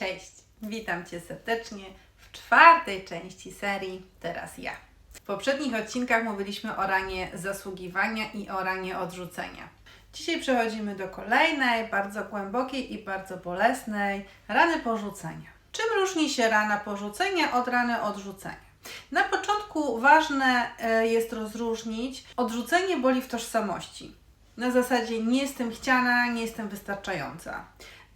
Cześć, witam Cię serdecznie w czwartej części serii Teraz ja. W poprzednich odcinkach mówiliśmy o ranie zasługiwania i o ranie odrzucenia. Dzisiaj przechodzimy do kolejnej, bardzo głębokiej i bardzo bolesnej rany porzucenia. Czym różni się rana porzucenia od rany odrzucenia? Na początku ważne e, jest rozróżnić odrzucenie boli w tożsamości. Na zasadzie nie jestem chciana, nie jestem wystarczająca.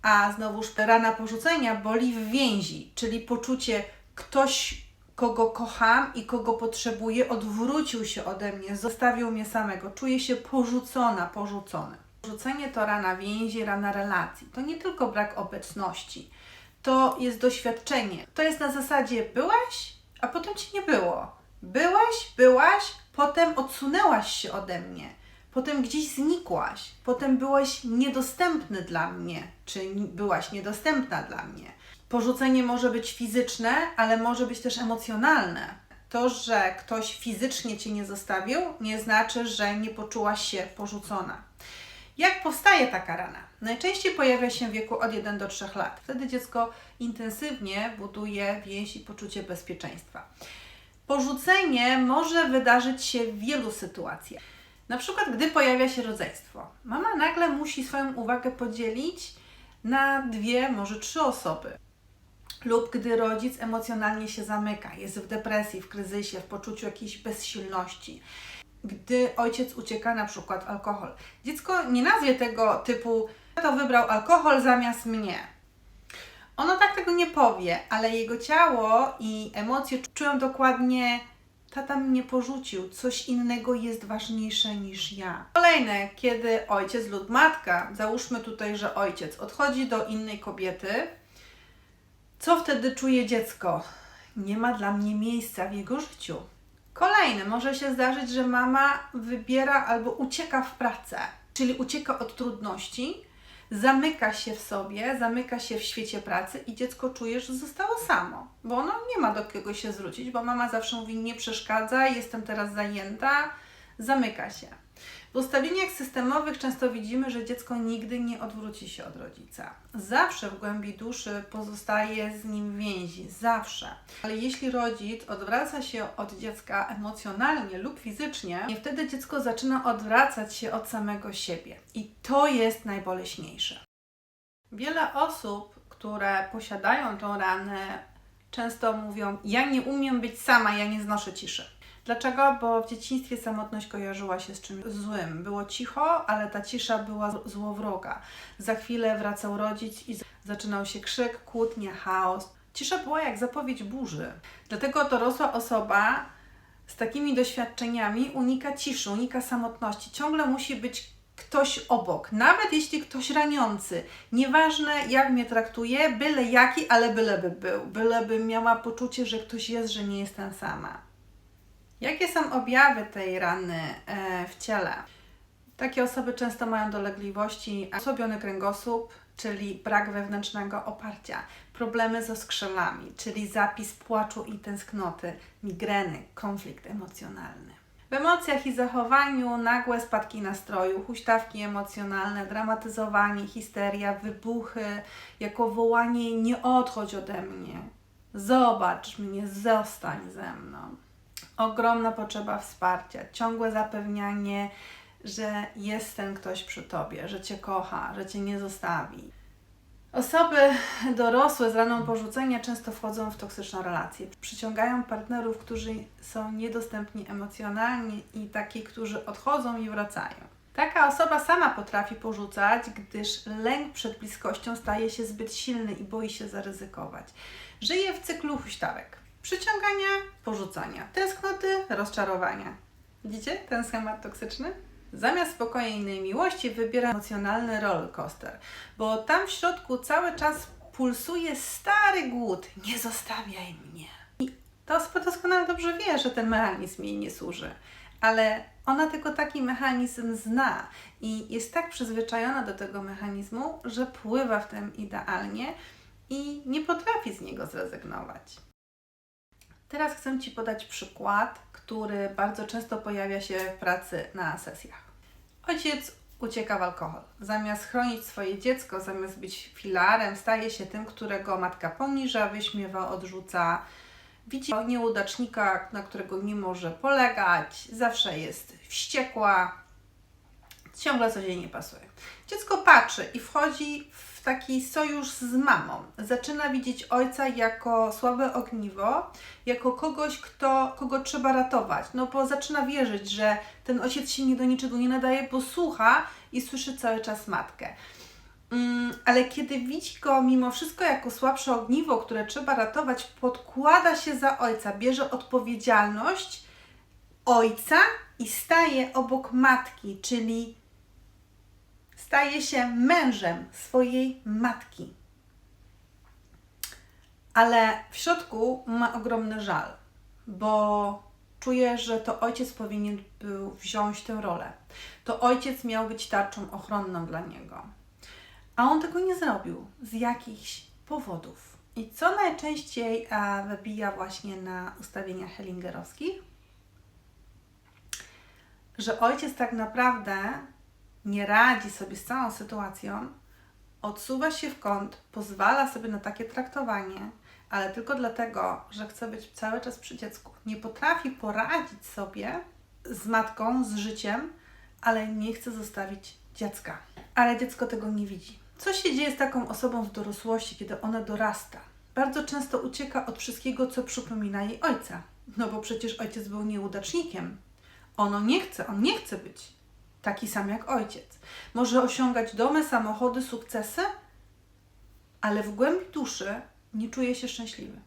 A znowuż rana porzucenia boli w więzi, czyli poczucie ktoś, kogo kocham i kogo potrzebuję, odwrócił się ode mnie, zostawił mnie samego. Czuję się porzucona, porzucony. Porzucenie to rana więzi, rana relacji. To nie tylko brak obecności. To jest doświadczenie. To jest na zasadzie byłeś, a potem cię nie było. Byłeś, byłaś, potem odsunęłaś się ode mnie. Potem gdzieś znikłaś, potem byłeś niedostępny dla mnie, czy byłaś niedostępna dla mnie. Porzucenie może być fizyczne, ale może być też emocjonalne. To, że ktoś fizycznie cię nie zostawił, nie znaczy, że nie poczułaś się porzucona. Jak powstaje taka rana? Najczęściej pojawia się w wieku od 1 do 3 lat. Wtedy dziecko intensywnie buduje więź i poczucie bezpieczeństwa. Porzucenie może wydarzyć się w wielu sytuacjach. Na przykład, gdy pojawia się rodzeństwo, mama nagle musi swoją uwagę podzielić na dwie, może trzy osoby. Lub gdy rodzic emocjonalnie się zamyka, jest w depresji, w kryzysie, w poczuciu jakiejś bezsilności. Gdy ojciec ucieka na przykład alkohol. Dziecko nie nazwie tego typu, to wybrał alkohol zamiast mnie. Ono tak tego nie powie, ale jego ciało i emocje czują dokładnie, tata mnie porzucił, coś innego jest ważniejsze niż ja. Kolejne, kiedy ojciec lub matka, załóżmy tutaj, że ojciec odchodzi do innej kobiety, co wtedy czuje dziecko? Nie ma dla mnie miejsca w jego życiu. Kolejne, może się zdarzyć, że mama wybiera albo ucieka w pracę, czyli ucieka od trudności, zamyka się w sobie, zamyka się w świecie pracy i dziecko czuje, że zostało samo, bo ono nie ma do kogo się zwrócić, bo mama zawsze mówi: Nie przeszkadza, jestem teraz zajęta, zamyka się. W ustawieniach systemowych często widzimy, że dziecko nigdy nie odwróci się od rodzica. Zawsze w głębi duszy pozostaje z nim więzi, zawsze. Ale jeśli rodzic odwraca się od dziecka emocjonalnie lub fizycznie, i wtedy dziecko zaczyna odwracać się od samego siebie. I to jest najboleśniejsze. Wiele osób, które posiadają tą ranę, często mówią: Ja nie umiem być sama, ja nie znoszę ciszy. Dlaczego? Bo w dzieciństwie samotność kojarzyła się z czymś złym. Było cicho, ale ta cisza była złowroga. Za chwilę wracał rodzic i zaczynał się krzyk, kłótnia, chaos. Cisza była jak zapowiedź burzy. Dlatego dorosła osoba z takimi doświadczeniami unika ciszy, unika samotności. Ciągle musi być ktoś obok, nawet jeśli ktoś raniący. Nieważne jak mnie traktuje, byle jaki, ale byleby był. Byleby miała poczucie, że ktoś jest, że nie jestem sama. Jakie są objawy tej rany e, w ciele? Takie osoby często mają dolegliwości, osłabiony kręgosłup, czyli brak wewnętrznego oparcia, problemy ze skrzydłami, czyli zapis płaczu i tęsknoty, migreny, konflikt emocjonalny. W emocjach i zachowaniu nagłe spadki nastroju, huśtawki emocjonalne, dramatyzowanie, histeria, wybuchy, jako wołanie nie odchodź ode mnie, zobacz mnie, zostań ze mną ogromna potrzeba wsparcia, ciągłe zapewnianie, że jest ten ktoś przy tobie, że cię kocha, że cię nie zostawi. Osoby dorosłe z raną porzucenia często wchodzą w toksyczną relację. Przyciągają partnerów, którzy są niedostępni emocjonalnie i takich, którzy odchodzą i wracają. Taka osoba sama potrafi porzucać, gdyż lęk przed bliskością staje się zbyt silny i boi się zaryzykować. Żyje w cyklu huśtawek. Przyciągania, porzucania, tęsknoty, rozczarowania. Widzicie ten schemat toksyczny? Zamiast spokojnej miłości wybiera emocjonalny rollercoaster, bo tam w środku cały czas pulsuje stary głód. Nie zostawiaj mnie. I osoba doskonale dobrze wie, że ten mechanizm jej nie służy, ale ona tylko taki mechanizm zna i jest tak przyzwyczajona do tego mechanizmu, że pływa w tym idealnie i nie potrafi z niego zrezygnować. Teraz chcę Ci podać przykład, który bardzo często pojawia się w pracy na sesjach. Ojciec ucieka w alkohol. Zamiast chronić swoje dziecko, zamiast być filarem, staje się tym, którego matka poniża, wyśmiewa, odrzuca. Widzi nieudacznika, na którego nie może polegać, zawsze jest wściekła, ciągle coś jej nie pasuje. Dziecko patrzy i wchodzi w taki sojusz z mamą. Zaczyna widzieć ojca jako słabe ogniwo, jako kogoś, kto, kogo trzeba ratować. No bo zaczyna wierzyć, że ten ojciec się nie do niczego nie nadaje, bo słucha i słyszy cały czas matkę. Mm, ale kiedy widzi go mimo wszystko jako słabsze ogniwo, które trzeba ratować, podkłada się za ojca, bierze odpowiedzialność ojca i staje obok matki, czyli staje się mężem swojej matki. Ale w środku ma ogromny żal, bo czuje, że to ojciec powinien był wziąć tę rolę. To ojciec miał być tarczą ochronną dla niego. A on tego nie zrobił z jakichś powodów. I co najczęściej a, wybija właśnie na ustawieniach hellingerowskich? Że ojciec tak naprawdę nie radzi sobie z całą sytuacją, odsuwa się w kąt, pozwala sobie na takie traktowanie, ale tylko dlatego, że chce być cały czas przy dziecku. Nie potrafi poradzić sobie z matką, z życiem, ale nie chce zostawić dziecka. Ale dziecko tego nie widzi. Co się dzieje z taką osobą w dorosłości, kiedy ona dorasta? Bardzo często ucieka od wszystkiego, co przypomina jej ojca. No bo przecież ojciec był nieudacznikiem. Ono nie chce, on nie chce być taki sam jak ojciec. Może osiągać domy, samochody, sukcesy, ale w głębi duszy nie czuje się szczęśliwy,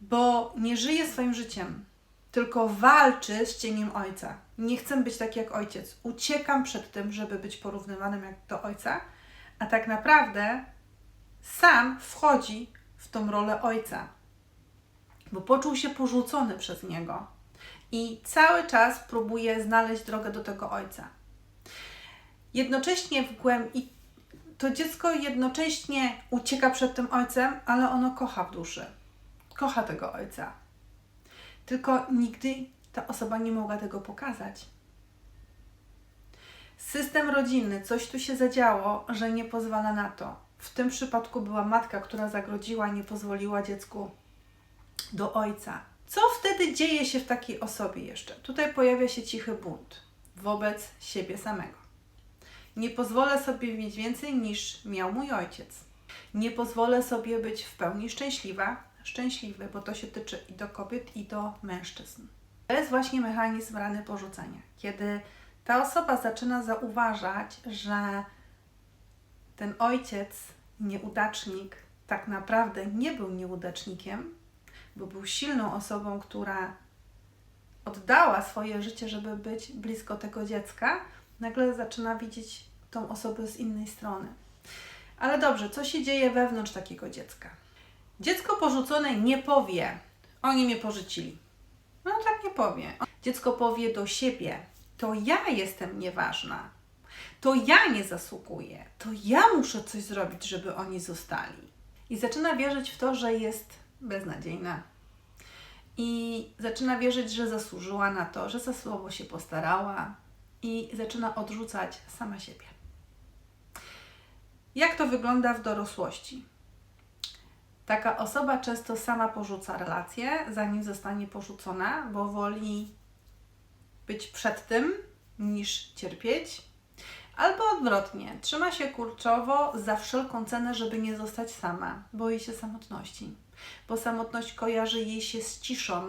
bo nie żyje swoim życiem, tylko walczy z cieniem ojca. Nie chcę być taki jak ojciec. Uciekam przed tym, żeby być porównywanym jak do ojca, a tak naprawdę sam wchodzi w tą rolę ojca, bo poczuł się porzucony przez niego i cały czas próbuje znaleźć drogę do tego ojca. Jednocześnie w głębi to dziecko jednocześnie ucieka przed tym ojcem, ale ono kocha w duszy. Kocha tego ojca. Tylko nigdy ta osoba nie mogła tego pokazać. System rodzinny, coś tu się zadziało, że nie pozwala na to. W tym przypadku była matka, która zagrodziła, nie pozwoliła dziecku do ojca. Co wtedy dzieje się w takiej osobie jeszcze? Tutaj pojawia się cichy bunt wobec siebie samego. Nie pozwolę sobie mieć więcej niż miał mój ojciec. Nie pozwolę sobie być w pełni szczęśliwa, szczęśliwy, bo to się tyczy i do kobiet, i do mężczyzn. To jest właśnie mechanizm rany porzucenia. Kiedy ta osoba zaczyna zauważać, że ten ojciec, nieudacznik, tak naprawdę nie był nieudacznikiem, bo był silną osobą, która oddała swoje życie, żeby być blisko tego dziecka, nagle zaczyna widzieć tą osobę z innej strony. Ale dobrze, co się dzieje wewnątrz takiego dziecka? Dziecko porzucone nie powie, oni mnie porzucili. No tak nie powie. Dziecko powie do siebie, to ja jestem nieważna. To ja nie zasługuję. To ja muszę coś zrobić, żeby oni zostali. I zaczyna wierzyć w to, że jest beznadziejna. I zaczyna wierzyć, że zasłużyła na to, że za słowo się postarała, i zaczyna odrzucać sama siebie. Jak to wygląda w dorosłości? Taka osoba często sama porzuca relacje, zanim zostanie porzucona, bo woli być przed tym niż cierpieć. Albo odwrotnie, trzyma się kurczowo za wszelką cenę, żeby nie zostać sama. Boi się samotności, bo samotność kojarzy jej się z ciszą.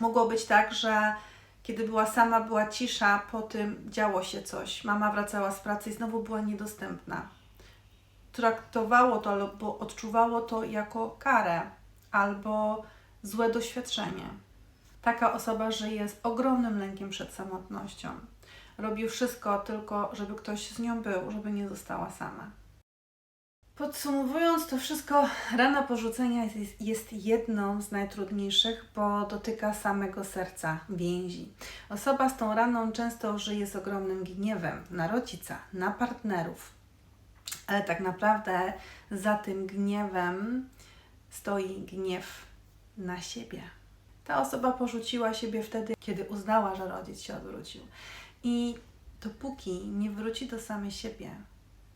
Mogło być tak, że kiedy była sama, była cisza, po tym działo się coś. Mama wracała z pracy i znowu była niedostępna. Traktowało to albo odczuwało to jako karę albo złe doświadczenie. Taka osoba żyje z ogromnym lękiem przed samotnością. Robi wszystko tylko, żeby ktoś z nią był, żeby nie została sama. Podsumowując to wszystko, rana porzucenia jest, jest jedną z najtrudniejszych, bo dotyka samego serca, więzi. Osoba z tą raną często żyje z ogromnym gniewem na rodzica, na partnerów, ale tak naprawdę za tym gniewem stoi gniew na siebie. Ta osoba porzuciła siebie wtedy, kiedy uznała, że rodzic się odwrócił. I dopóki nie wróci do samej siebie,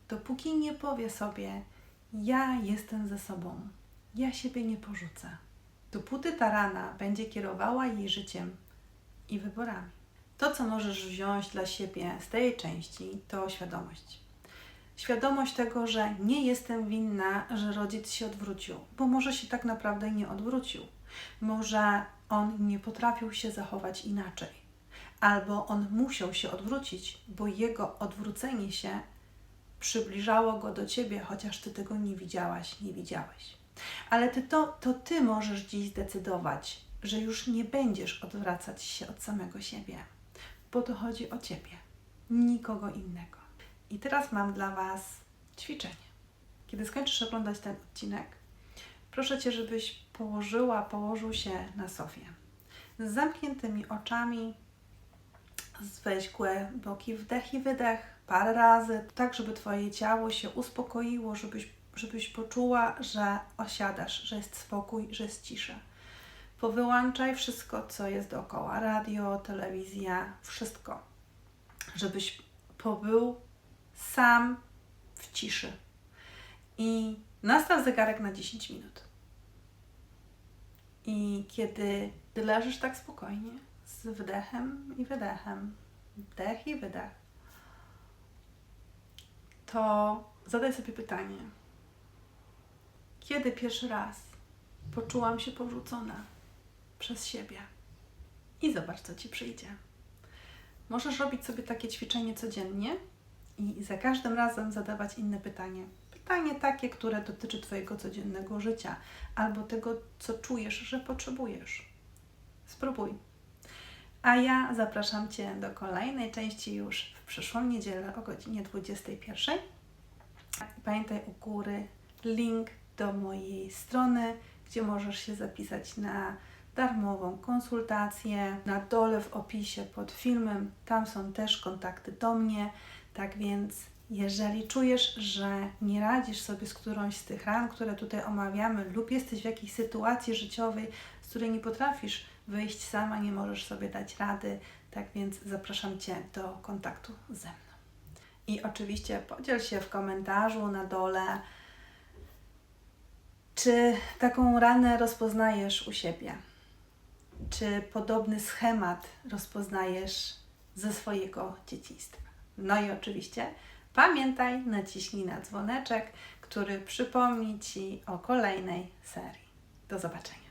dopóki nie powie sobie: Ja jestem ze sobą, ja siebie nie porzucę, dopóty ta rana będzie kierowała jej życiem i wyborami. To, co możesz wziąć dla siebie z tej części, to świadomość. Świadomość tego, że nie jestem winna, że rodzic się odwrócił, bo może się tak naprawdę nie odwrócił. Może on nie potrafił się zachować inaczej, albo on musiał się odwrócić, bo jego odwrócenie się przybliżało go do ciebie, chociaż ty tego nie widziałaś, nie widziałeś. Ale ty to, to ty możesz dziś zdecydować, że już nie będziesz odwracać się od samego siebie, bo to chodzi o ciebie, nikogo innego. I teraz mam dla Was ćwiczenie. Kiedy skończysz oglądać ten odcinek, proszę Cię, żebyś położyła, położył się na sofie. Z zamkniętymi oczami, weź głęboki wdech i wydech parę razy, tak żeby Twoje ciało się uspokoiło, żebyś, żebyś poczuła, że osiadasz, że jest spokój, że jest cisza. Powyłączaj wszystko, co jest dookoła, radio, telewizja, wszystko, żebyś pobył sam w ciszy. I nastaw zegarek na 10 minut. I kiedy leżysz tak spokojnie, z wdechem i wydechem, wdech i wydech, to zadaj sobie pytanie: kiedy pierwszy raz poczułam się porzucona przez siebie? I zobacz, co ci przyjdzie. Możesz robić sobie takie ćwiczenie codziennie i za każdym razem zadawać inne pytanie. Pytanie takie, które dotyczy Twojego codziennego życia albo tego, co czujesz, że potrzebujesz. Spróbuj. A ja zapraszam Cię do kolejnej części już przyszłą niedzielę o godzinie 21. Pamiętaj u góry link do mojej strony, gdzie możesz się zapisać na darmową konsultację. Na dole w opisie pod filmem, tam są też kontakty do mnie. Tak więc, jeżeli czujesz, że nie radzisz sobie z którąś z tych ran, które tutaj omawiamy, lub jesteś w jakiejś sytuacji życiowej, z której nie potrafisz wyjść sama, nie możesz sobie dać rady, tak więc zapraszam Cię do kontaktu ze mną. I oczywiście podziel się w komentarzu na dole, czy taką ranę rozpoznajesz u siebie? Czy podobny schemat rozpoznajesz ze swojego dzieciństwa? No i oczywiście pamiętaj, naciśnij na dzwoneczek, który przypomni Ci o kolejnej serii. Do zobaczenia.